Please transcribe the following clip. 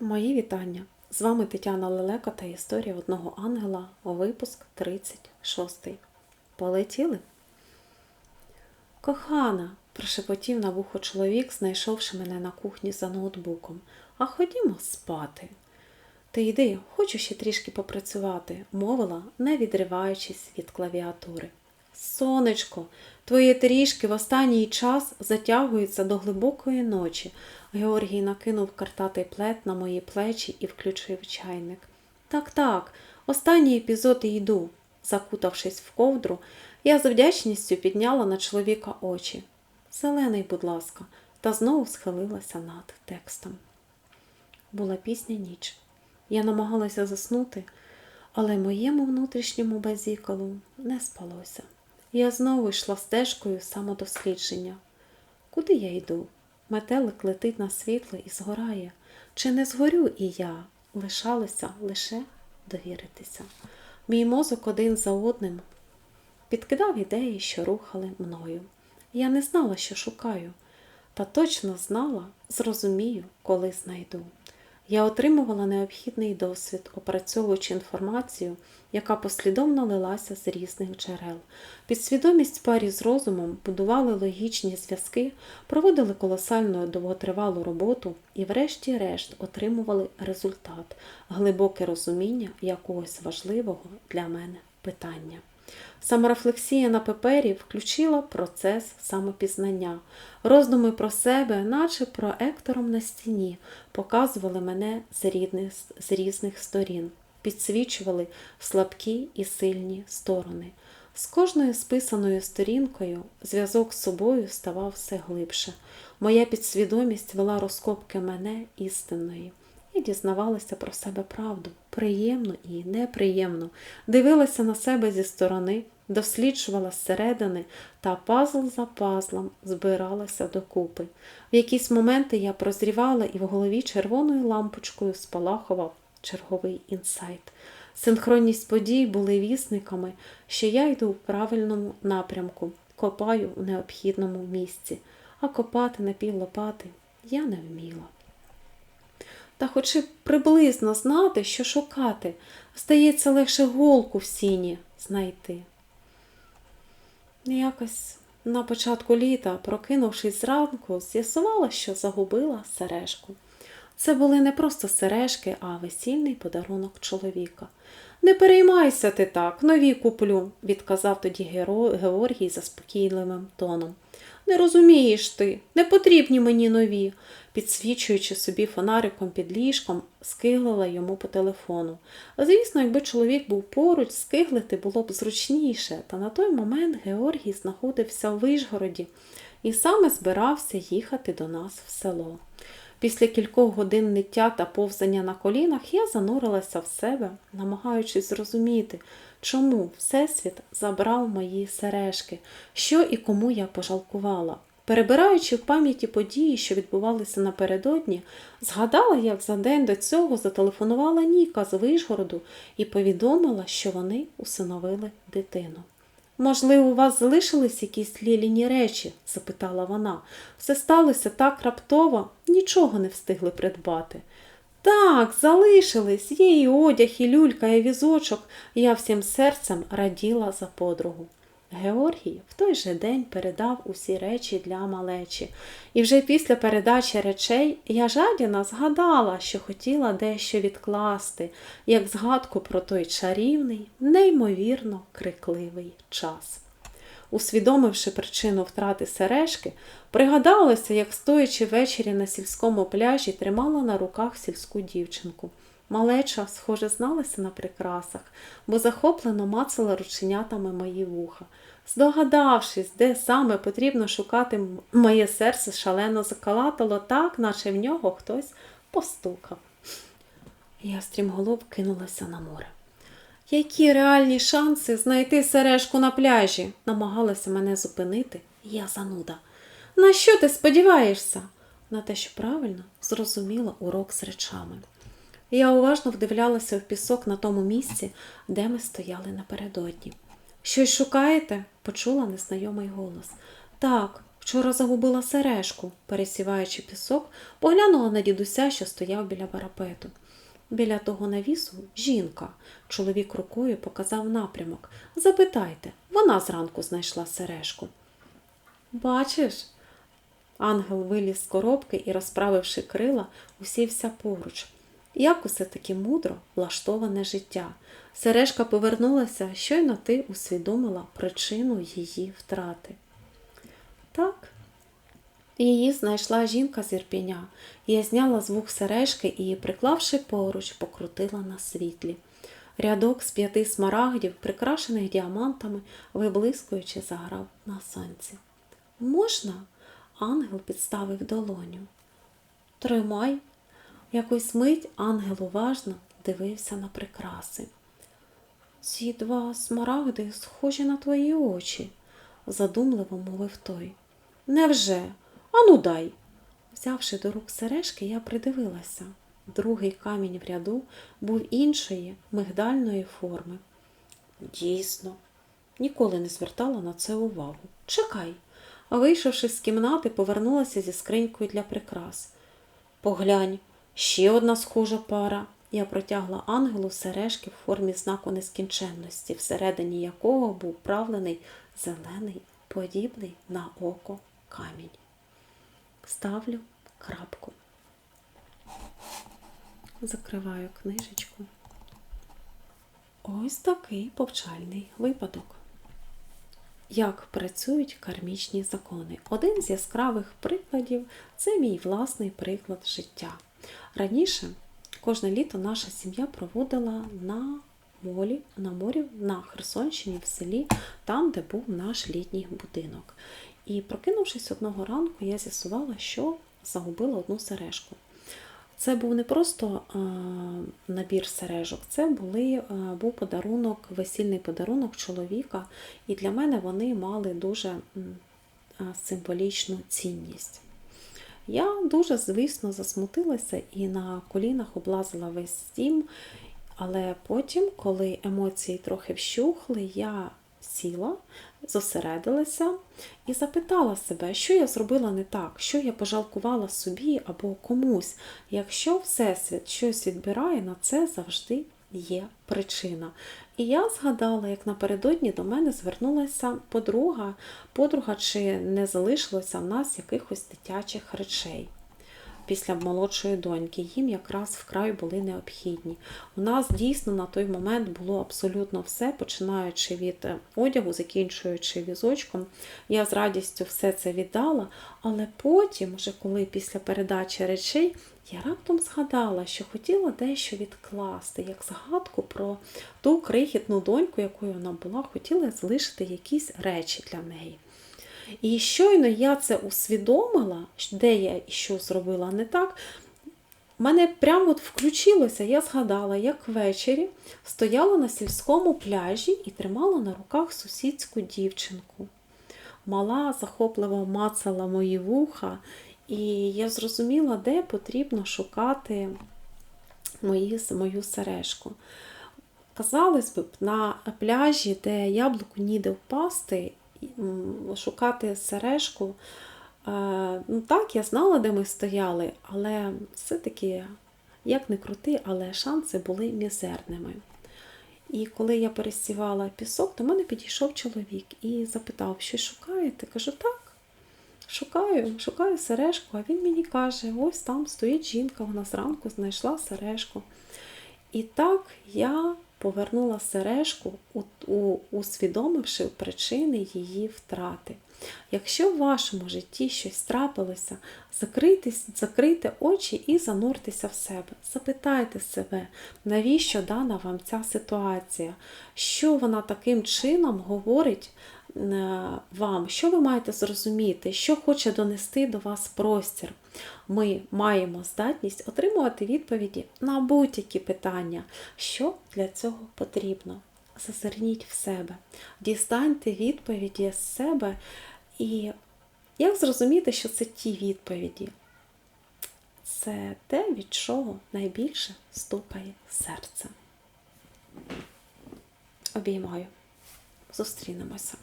Мої вітання! З вами Тетяна Лелека та історія одного ангела, випуск 36. Полетіли? Кохана, прошепотів на вухо чоловік, знайшовши мене на кухні за ноутбуком. А ходімо спати. Ти йди, хочу ще трішки попрацювати, мовила, не відриваючись від клавіатури. Сонечко, твої трішки в останній час затягуються до глибокої ночі. Георгій накинув картатий плед на мої плечі і включив чайник. Так, так, останній епізод і йду. Закутавшись в ковдру, я з вдячністю підняла на чоловіка очі. Зелений, будь ласка, та знову схилилася над текстом. Була пізня ніч. Я намагалася заснути, але моєму внутрішньому базікалу не спалося. Я знову йшла стежкою самодослідження. Куди я йду? Метелик летить на світло і згорає. Чи не згорю і я? Лишалося лише довіритися. Мій мозок один за одним підкидав ідеї, що рухали мною. Я не знала, що шукаю, та точно знала, зрозумію, коли знайду. Я отримувала необхідний досвід, опрацьовуючи інформацію, яка послідовно лилася з різних джерел. Підсвідомість парі з розумом будували логічні зв'язки, проводили колосальну довготривалу роботу і, врешті-решт, отримували результат глибоке розуміння якогось важливого для мене питання. Саморефлексія на папері включила процес самопізнання. Роздуми про себе, наче проектором на стіні, показували мене з, рідних, з різних сторін, підсвічували слабкі і сильні сторони. З кожною списаною сторінкою зв'язок з собою ставав все глибше. Моя підсвідомість вела розкопки мене істинної. Дізнавалася про себе правду, приємно і неприємно, дивилася на себе зі сторони, досліджувала зсередини та пазл за пазлом збиралася докупи. В якісь моменти я прозрівала і в голові червоною лампочкою спалахував черговий інсайт. Синхронність подій були вісниками, що я йду в правильному напрямку, копаю в необхідному місці, а копати на пів лопати я не вміла. Та хоч і приблизно знати, що шукати, здається, легше голку в сіні знайти. Якось на початку літа, прокинувшись зранку, з'ясувала, що загубила сережку. Це були не просто сережки, а весільний подарунок чоловіка. Не переймайся ти так, нові куплю, відказав тоді Георгій заспокійливим тоном. Не розумієш ти, не потрібні мені нові, підсвічуючи собі фонариком під ліжком, скиглила йому по телефону. Звісно, якби чоловік був поруч, скиглити було б зручніше, та на той момент Георгій знаходився в Вишгороді і саме збирався їхати до нас в село. Після кількох годин ниття та повзання на колінах я занурилася в себе, намагаючись зрозуміти, чому Всесвіт забрав мої сережки, що і кому я пожалкувала. Перебираючи в пам'яті події, що відбувалися напередодні, згадала, як за день до цього зателефонувала Ніка з Вишгороду і повідомила, що вони усиновили дитину. Можливо, у вас залишились якісь ліліні речі? запитала вона. Все сталося так раптово, нічого не встигли придбати. Так, залишились, є і одяг, і люлька, і візочок. Я всім серцем раділа за подругу. Георгій в той же день передав усі речі для малечі, і вже після передачі речей я жадіна згадала, що хотіла дещо відкласти, як згадку про той чарівний, неймовірно крикливий час. Усвідомивши причину втрати сережки, пригадалася, як стоячи ввечері на сільському пляжі, тримала на руках сільську дівчинку. Малеча, схоже, зналася на прикрасах, бо захоплено мацала рученятами мої вуха. Здогадавшись, де саме потрібно шукати, моє серце шалено закалатало так, наче в нього хтось постукав. Я стрімголов кинулася на море. Які реальні шанси знайти сережку на пляжі? намагалася мене зупинити. Я зануда. На що ти сподіваєшся? На те, що правильно зрозуміла урок з речами. Я уважно вдивлялася в пісок на тому місці, де ми стояли напередодні. Щось шукаєте? почула незнайомий голос. Так, Вчора загубила сережку, пересіваючи пісок, поглянула на дідуся, що стояв біля парапету. Біля того навісу жінка. Чоловік рукою показав напрямок. Запитайте, вона зранку знайшла сережку. Бачиш? Ангел виліз з коробки і, розправивши крила, усівся поруч. Як усе таки мудро влаштоване життя. Сережка повернулася, щойно ти усвідомила причину її втрати. Так, Її знайшла жінка з Ірпіня. Я зняла з вух сережки і, приклавши поруч, покрутила на світлі. Рядок з п'яти смарагдів, прикрашених діамантами, виблискуючи, заграв на сонці. Можна? Ангел підставив долоню. Тримай. Якусь мить ангел уважно дивився на прикраси. Ці два смарагди схожі на твої очі, задумливо мовив той. Невже? Ану дай. Взявши до рук сережки, я придивилася. Другий камінь в ряду був іншої мигдальної форми. Дійсно, ніколи не звертала на це увагу. Чекай. Вийшовши з кімнати, повернулася зі скринькою для прикрас. Поглянь, ще одна схожа пара. Я протягла ангелу сережки в формі знаку нескінченності, всередині якого був правлений зелений, подібний на око камінь. Ставлю крапку. Закриваю книжечку. Ось такий повчальний випадок. Як працюють кармічні закони? Один з яскравих прикладів це мій власний приклад життя. Раніше кожне літо наша сім'я проводила на морі, на морі на Херсонщині в селі, там, де був наш літній будинок. І прокинувшись одного ранку, я з'ясувала, що загубила одну сережку. Це був не просто а, набір сережок, це були, а, був подарунок, весільний подарунок чоловіка, і для мене вони мали дуже а, символічну цінність. Я дуже, звісно, засмутилася і на колінах облазила весь дім, але потім, коли емоції трохи вщухли, я сіла, зосередилася і запитала себе, що я зробила не так, що я пожалкувала собі або комусь. Якщо Всесвіт щось відбирає, на це завжди є причина. І я згадала, як напередодні до мене звернулася подруга, подруга, чи не залишилося в нас якихось дитячих речей після молодшої доньки. Їм якраз вкрай були необхідні. У нас дійсно на той момент було абсолютно все, починаючи від е, одягу, закінчуючи візочком. Я з радістю все це віддала, але потім, вже коли після передачі речей, я раптом згадала, що хотіла дещо відкласти, як згадку про ту крихітну доньку, якою вона була, хотіла залишити якісь речі для неї. І щойно я це усвідомила, де я і що зробила не так, мене прямо от включилося, я згадала, як ввечері стояла на сільському пляжі і тримала на руках сусідську дівчинку. Мала захопливо мацала мої вуха, і я зрозуміла, де потрібно шукати мої, мою сережку. Казалось би, на пляжі, де яблуку ніде впасти, шукати сережку. Ну Так, я знала, де ми стояли, але все-таки, як не крути, але шанси були мізерними. І коли я пересівала пісок, до мене підійшов чоловік і запитав, що шукаєте? Кажу, так, шукаю, шукаю сережку, а він мені каже, ось там стоїть жінка, вона зранку знайшла сережку. І так я повернула сережку, усвідомивши причини її втрати. Якщо в вашому житті щось трапилося, закрийте очі і зануртеся в себе. Запитайте себе, навіщо дана вам ця ситуація, що вона таким чином говорить вам, що ви маєте зрозуміти, що хоче донести до вас простір. Ми маємо здатність отримувати відповіді на будь-які питання, що для цього потрібно. Зазирніть в себе, дістаньте відповіді з себе і як зрозуміти, що це ті відповіді? Це те, від чого найбільше стукає серце. Обіймаю. Зустрінемося.